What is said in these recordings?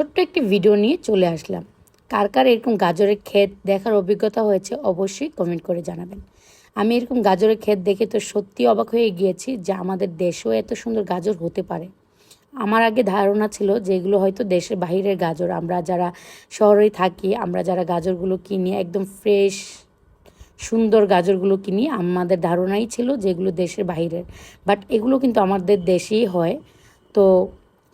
ছোট্ট একটি ভিডিও নিয়ে চলে আসলাম। কার কার এরকম গাজরের ক্ষেত দেখার অভিজ্ঞতা হয়েছে অবশ্যই কমেন্ট করে জানাবেন। আমি এরকম গাজরের ক্ষেত দেখে তো সত্যি অবাক হয়ে গিয়েছি যে আমাদের দেশেও এত সুন্দর গাজর হতে পারে। আমার আগে ধারণা ছিল যে এগুলো হয়তো দেশের বাহিরের গাজর। আমরা যারা শহরে থাকি, আমরা যারা গাজরগুলো কিনি, একদম ফ্রেশ, সুন্দর গাজরগুলো কিনি, আমাদের ধারণাই ছিল যে এগুলো দেশের বাইরের বাট এগুলো কিন্তু আমাদের দেশেই হয়। তো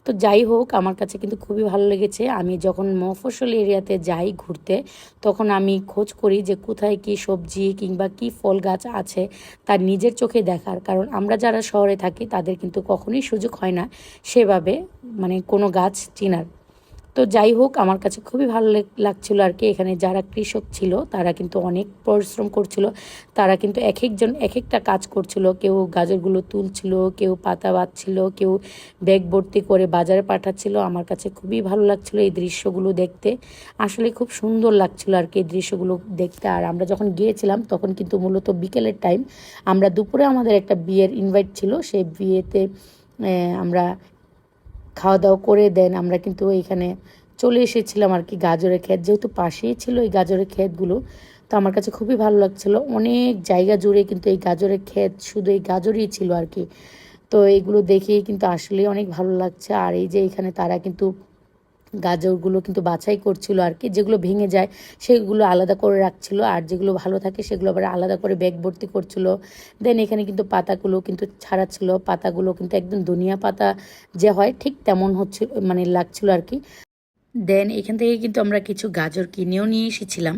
তো যাই হোক, আমার কাছে কিন্তু খুবই ভালো লেগেছে। আমি যখন মফসল এরিয়াতে যাই ঘুরতে, তখন আমি খোঁজ করি যে কোথায় কি সবজি কিংবা কি ফল গাছ আছে তার নিজের চোখে দেখার। কারণ আমরা যারা শহরে থাকি, তাদের কিন্তু কখনোই সুযোগ হয় না সেভাবে মানে কোনো গাছ চেনার। তো যাই হোক, আমার কাছে খুবই ভালো লেগ- লাগছিল আর কি। এখানে যারা কৃষক ছিল, তারা কিন্তু অনেক পরিশ্রম করছিল। তারা কিন্তু এক একজন, এক একটা কাজ করছিল। কেউ গাজরগুলো তুলছিল, কেউ পাতা বাঁধছিল, কেউ ব্যাগ ভর্তি করে বাজারে পাঠাচ্ছিল। আমার কাছে খুবই ভালো লাগছিল এই দৃশ্যগুলো দেখতে। আসলে খুব সুন্দর লাগছিল আর কি এই দৃশ্যগুলো দেখতে। আর আমরা যখন গিয়েছিলাম, তখন কিন্তু মূলত বিকেলের টাইম আমরা দুপুরে আমাদের একটা বিয়ের ইনভাইট ছিল। সেই বিয়েতে আমরা খাওয়া দাওয়া করে দেন। আমরা কিন্তু এখানে চলে এসেছিলাম আর কি গাজরের ক্ষেত। যেহেতু পাশেই ছিল এই গাজরের ক্ষেতগুলো, তো আমার কাছে খুবই ভালো লাগছিল। অনেক জায়গা জুড়ে কিন্তু এই গাজরের ক্ষেত শুধু এই গাজরই ছিল আর কি। তো এইগুলো দেখেই কিন্তু আসলে অনেক ভালো লাগছে। আর এই যে এখানে তারা কিন্তু গাজরগুলো কিন্তু বাছাই করছিল আর কি, যেগুলো ভেঙে যায় সেগুলো আলাদা করে রাখছিল আর যেগুলো ভালো থাকে সেগুলো আবার আলাদা করে ব্যাগ ভর্তি করছিল। দেন এখানে কিন্তু পাতাগুলো কিন্তু ছাড়াচ্ছিল, পাতাগুলো কিন্তু একদম ধনিয়া পাতা যে হয় ঠিক তেমন হচ্ছে মানে লাগছিল আর কি। দেন এখান থেকে কিন্তু আমরা কিছু গাজর কিনেও নিয়ে এসেছিলাম।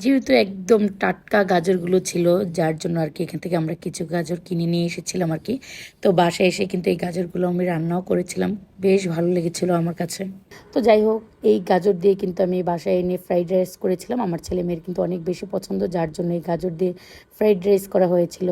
যেহেতু একদম টাটকা গাজরগুলো ছিল, যার জন্য আর কি এখান থেকে আমরা কিছু গাজর কিনে নিয়ে এসেছিলাম আর কি। তো বাসায় এসে কিন্তু এই গাজরগুলো আমি রান্নাও করেছিলাম। বেশ ভালো লেগেছিল আমার কাছে। তো যাই হোক, এই গাজর দিয়ে কিন্তু আমি বাসায় এনে ফ্রাইড রাইস করেছিলাম। আমার ছেলে মেয়ের কিন্তু অনেক বেশি পছন্দ, যার জন্য এই গাজর দিয়ে ফ্রাইড রাইস করা হয়েছিল।